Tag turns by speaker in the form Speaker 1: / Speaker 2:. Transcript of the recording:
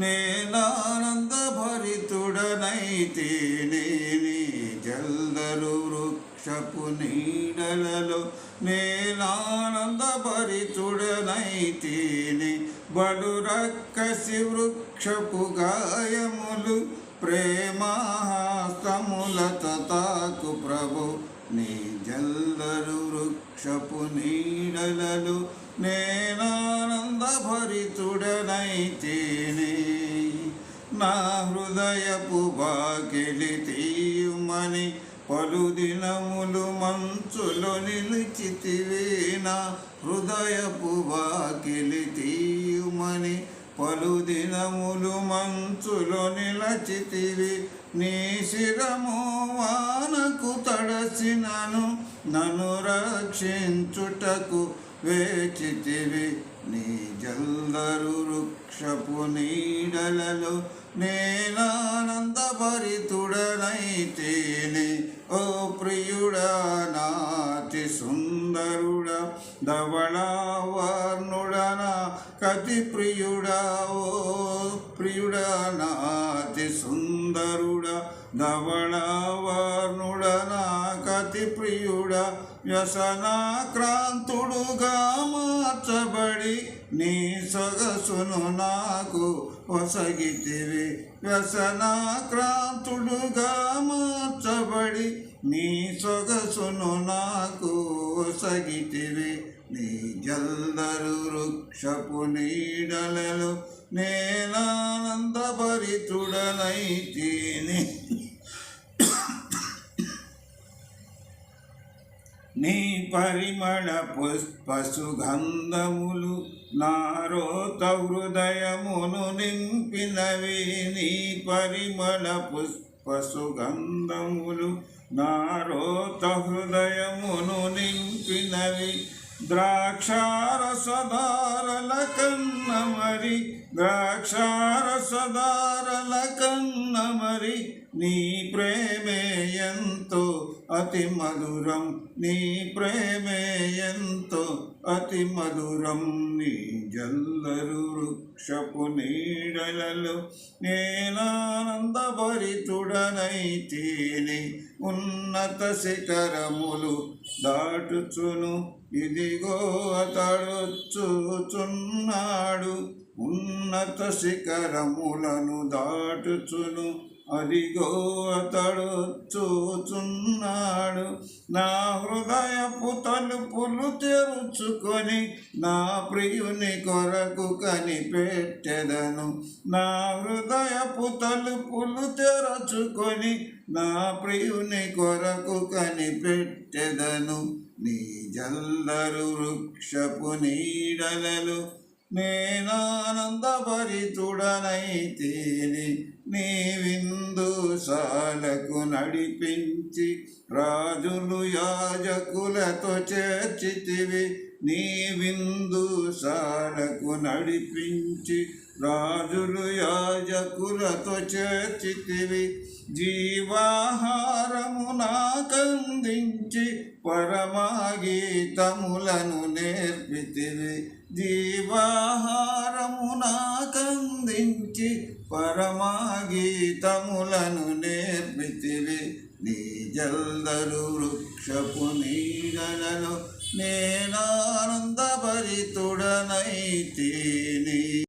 Speaker 1: నేనానంద భరితుడనైతే నేని జల్దరు వృక్షపు నీడలలో నేనానంద భరితుడనైతేనే బడు రక్కసి వృక్షపు గాయములు ప్రేమాస్తములత తాకు ప్రభు. నీ జల్దరు వృక్షపు నీడలలో నేనా భరితుడనైతేనే నా హృదయపు బాకెలి తీయుమని పలు దినములు మంచులో నిలిచితివే నా హృదయపు బాకెలి తీయుమని పలు దినములు మంచులో నిలచితివి నీ శిరము వానకు తడసినను. నన్ను రక్షించుటకు వేచితివి నీ జల్దరు వృక్షపు నీడలలో నేనానంద ధవళావర్ణుడనా కతి ప్రియుడా ఓ ప్రియుడా నాతి సుందరుడా ధవళావర్ణుడనా కతి ప్రియుడా వ్యసనాక్రాంతుడుగా మార్చబడి నీ సొగసును నాకు వసగితివి వ్యసనాక్రాంతుడుగా మార్చబడి నీ సొగసును నాకు ఒసగితివి నీ జల్దరు వృక్షపు నీడలలో నేనానందభరితుడనైతేనే నీ పరిమళ పుష్ప సుగంధములు నారోత హృదయమును నింపినవి. నీ పరిమళ పుష్ప సుగంధములు నారోత హృదయమును నింపినవి ద్రాక్షారసదారల కన్న మరి ద్రాక్షారసదారల కన్న మరి నీ ప్రేమే ఎంతో అతి మధురం నీ ప్రేమే ఎంతో అతి మధురం నీ జల్లరు వృక్షపు నీడలలో నేనానందభరితుడనైతేని ఉన్నత శిఖరములు దాటుచును. ఇదిగో అతడుచుచున్నాడు ఉన్నత శిఖరములను దాటుచును. అదిగో అతడు చూచున్నాడు. నా హృదయపు తలుపులు తెరుచుకొని నా ప్రియుని కొరకు కనిపెట్టెదను. నా హృదయపు తలుపులు తెరచుకొని నా ప్రియుని కొరకు కనిపెట్టెదను. నీ జల్లరు వృక్షపు నీడలలో నేనానందభరితుడనైతేని నీ విందు సాలకు నడిపించి రాజులు యాజకులతో చేర్చితివి. నీ విందు సాలకు నడిపించి రాజులు యాజకులతో చేర్చితివి జీవాహారము నాకందించి పరమాగీతములను నేర్పితివి. జీవాహారము నాకందించి పరమాగీతములను నేర్పితివి. నీ జల్దరు వృక్షపు నీడలలో నేనానందభరితుడనైతే